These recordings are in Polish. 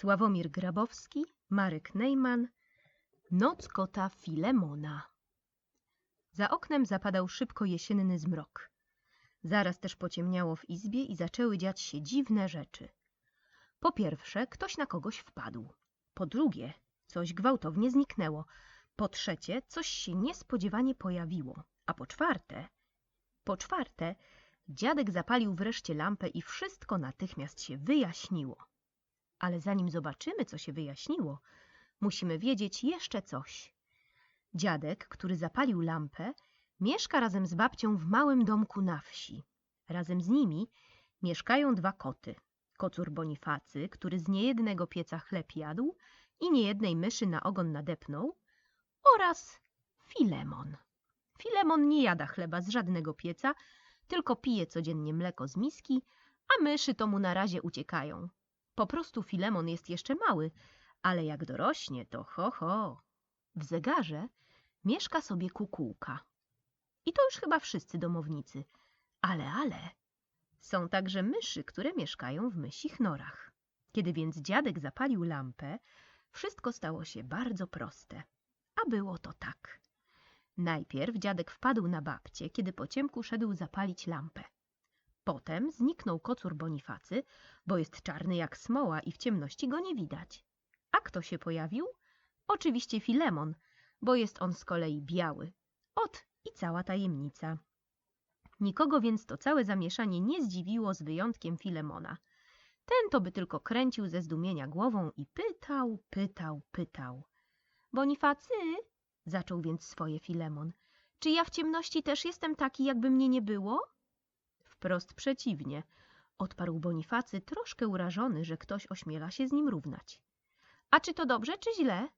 Sławomir Grabowski, Marek Neyman, Noc kota Filemona. Za oknem zapadał szybko jesienny zmrok. Zaraz też pociemniało w izbie i zaczęły dziać się dziwne rzeczy. Po pierwsze, ktoś na kogoś wpadł. Po drugie, coś gwałtownie zniknęło. Po trzecie, coś się niespodziewanie pojawiło. A po czwarte, po czwarte, dziadek zapalił wreszcie lampę i wszystko natychmiast się wyjaśniło. Ale zanim zobaczymy, co się wyjaśniło, musimy wiedzieć jeszcze coś. Dziadek, który zapalił lampę, mieszka razem z babcią w małym domku na wsi. Razem z nimi mieszkają dwa koty. Kocur Bonifacy, który z niejednego pieca chleb jadł i niejednej myszy na ogon nadepnął, oraz Filemon. Filemon nie jada chleba z żadnego pieca, tylko pije codziennie mleko z miski, a myszy to mu na razie uciekają. Po prostu Filemon jest jeszcze mały, ale jak dorośnie, to ho, ho. W zegarze mieszka sobie kukułka. I to już chyba wszyscy domownicy. Ale, ale, są także myszy, które mieszkają w mysich norach. Kiedy więc dziadek zapalił lampę, wszystko stało się bardzo proste. A było to tak. Najpierw dziadek wpadł na babcię, kiedy po ciemku szedł zapalić lampę. Potem zniknął kocur Bonifacy, bo jest czarny jak smoła i w ciemności go nie widać. A kto się pojawił? Oczywiście Filemon, bo jest on z kolei biały. Ot i cała tajemnica. Nikogo więc to całe zamieszanie nie zdziwiło z wyjątkiem Filemona. Ten to by tylko kręcił ze zdumienia głową i pytał, pytał, pytał. Bonifacy, zaczął więc swoje Filemon, czy ja w ciemności też jestem taki, jakby mnie nie było? Wprost przeciwnie, odparł Bonifacy, troszkę urażony, że ktoś ośmiela się z nim równać. A czy to dobrze, czy źle?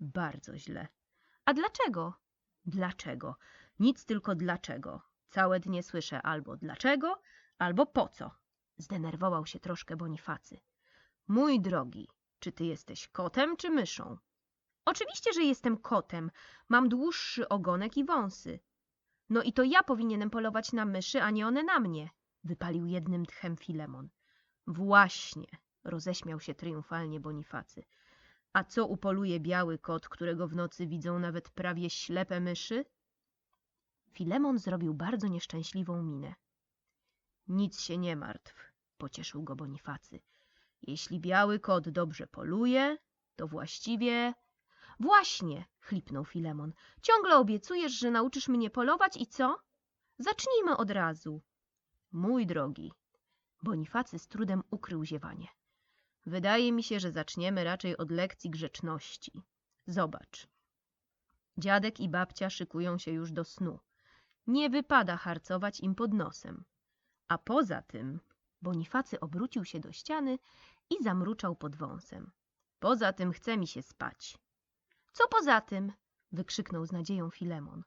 Bardzo źle. A dlaczego? Dlaczego? Nic tylko dlaczego. Całe dnie słyszę albo dlaczego, albo po co. Zdenerwował się troszkę Bonifacy. Mój drogi, czy ty jesteś kotem czy myszą? Oczywiście, że jestem kotem. Mam dłuższy ogonek i wąsy. No i to ja powinienem polować na myszy, a nie one na mnie, wypalił jednym tchem Filemon. Właśnie, roześmiał się triumfalnie Bonifacy. A co upoluje biały kot, którego w nocy widzą nawet prawie ślepe myszy? Filemon zrobił bardzo nieszczęśliwą minę. Nic się nie martw, pocieszył go Bonifacy. Jeśli biały kot dobrze poluje, to właściwie... Właśnie, chlipnął Filemon. Ciągle obiecujesz, że nauczysz mnie polować i co? Zacznijmy od razu. Mój drogi. Bonifacy z trudem ukrył ziewanie. Wydaje mi się, że zaczniemy raczej od lekcji grzeczności. Zobacz. Dziadek i babcia szykują się już do snu. Nie wypada harcować im pod nosem. A poza tym Bonifacy obrócił się do ściany i zamruczał pod wąsem. Poza tym chce mi się spać. Co poza tym? wykrzyknął z nadzieją Filemon.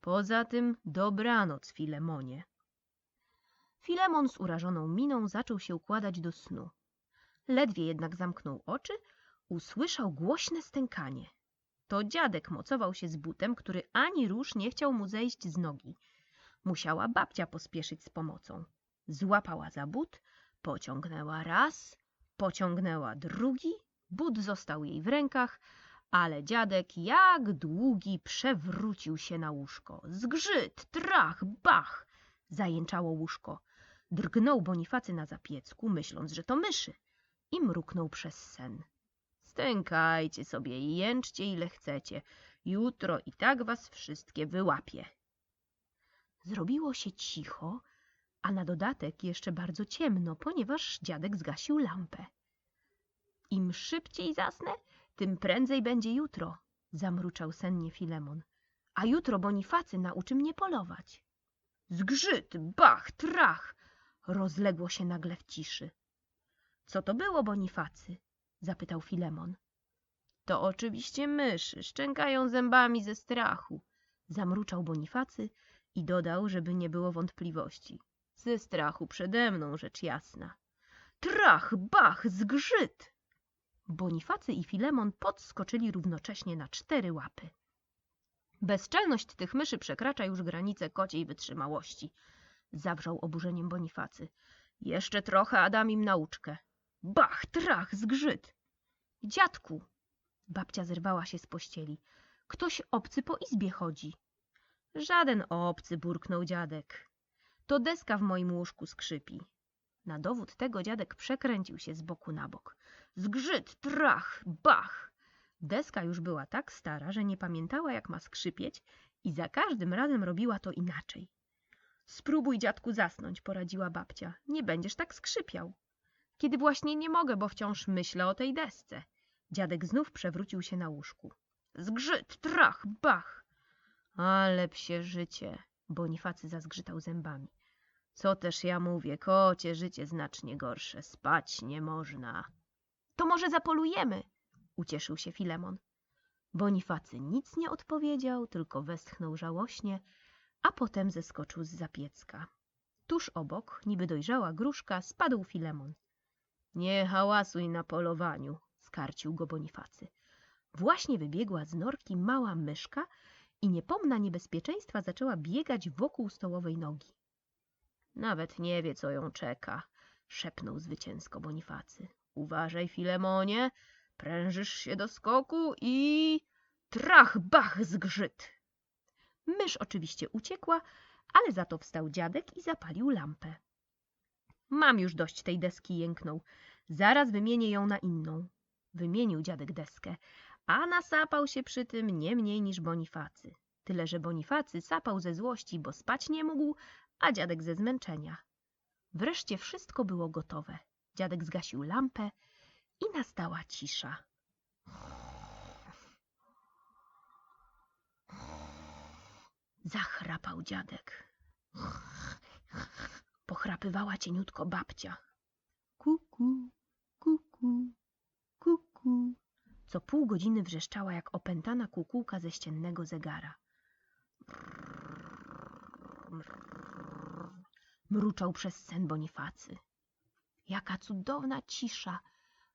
Poza tym dobranoc, Filemonie. Filemon z urażoną miną zaczął się układać do snu. Ledwie jednak zamknął oczy, usłyszał głośne stękanie. To dziadek mocował się z butem, który ani rusz nie chciał mu zejść z nogi. Musiała babcia pospieszyć z pomocą. Złapała za but, pociągnęła raz, pociągnęła drugi, but został jej w rękach, ale dziadek jak długi przewrócił się na łóżko. Zgrzyt, trach, bach! Zajęczało łóżko. Drgnął Bonifacy na zapiecku, myśląc, że to myszy i mruknął przez sen. Stękajcie sobie i jęczcie ile chcecie. Jutro i tak was wszystkie wyłapię. Zrobiło się cicho, a na dodatek jeszcze bardzo ciemno, ponieważ dziadek zgasił lampę. Im szybciej zasnę, tym prędzej będzie jutro, zamruczał sennie Filemon. A jutro Bonifacy nauczy mnie polować. Zgrzyt, bach, trach! Rozległo się nagle w ciszy. Co to było, Bonifacy? zapytał Filemon. To oczywiście myszy, szczękają zębami ze strachu, zamruczał Bonifacy i dodał, żeby nie było wątpliwości. Ze strachu przede mną, rzecz jasna. Trach, bach, zgrzyt! Bonifacy i Filemon podskoczyli równocześnie na cztery łapy. Bezczelność tych myszy przekracza już granicę kociej wytrzymałości, zawrzał oburzeniem Bonifacy. Jeszcze trochę, a dam im nauczkę. Bach, trach, zgrzyt. Dziadku! Babcia zerwała się z pościeli. Ktoś obcy po izbie chodzi. Żaden obcy, burknął dziadek. To deska w moim łóżku skrzypi. Na dowód tego dziadek przekręcił się z boku na bok. Zgrzyt, trach, bach! Deska już była tak stara, że nie pamiętała, jak ma skrzypieć i za każdym razem robiła to inaczej. Spróbuj, dziadku, zasnąć, poradziła babcia. Nie będziesz tak skrzypiał. Kiedy właśnie nie mogę, bo wciąż myślę o tej desce. Dziadek znów przewrócił się na łóżku. Zgrzyt, trach, bach! Ale psie życie! Bonifacy zazgrzytał zębami. Co też ja mówię, kocie życie znacznie gorsze. Spać nie można. To może zapolujemy? Ucieszył się Filemon. Bonifacy nic nie odpowiedział, tylko westchnął żałośnie, a potem zeskoczył z zapiecka. Tuż obok, niby dojrzała gruszka, spadł Filemon. Nie hałasuj na polowaniu, skarcił go Bonifacy. Właśnie wybiegła z norki mała myszka i niepomna niebezpieczeństwa zaczęła biegać wokół stołowej nogi. Nawet nie wie, co ją czeka, szepnął zwycięsko Bonifacy. Uważaj, Filemonie, prężysz się do skoku i... Trach, bach, zgrzyt! Mysz oczywiście uciekła, ale za to wstał dziadek i zapalił lampę. Mam już dość tej deski, jęknął. Zaraz wymienię ją na inną. Wymienił dziadek deskę, a nasapał się przy tym nie mniej niż Bonifacy. Tyle, że Bonifacy sapał ze złości, bo spać nie mógł, a dziadek ze zmęczenia. Wreszcie wszystko było gotowe. Dziadek zgasił lampę i nastała cisza. Zachrapał dziadek. Pochrapywała cieniutko babcia. Kuku, kuku, kuku. Co pół godziny wrzeszczała jak opętana kukułka ze ściennego zegara. Mruczał przez sen Bonifacy. Jaka cudowna cisza!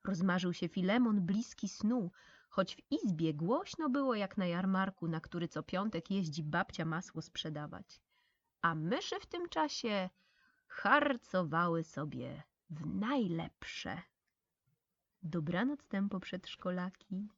Rozmarzył się Filemon bliski snu, choć w izbie głośno było jak na jarmarku, na który co piątek jeździ babcia masło sprzedawać. A myszy w tym czasie harcowały sobie w najlepsze. Dobranoc tempo przedszkolaki.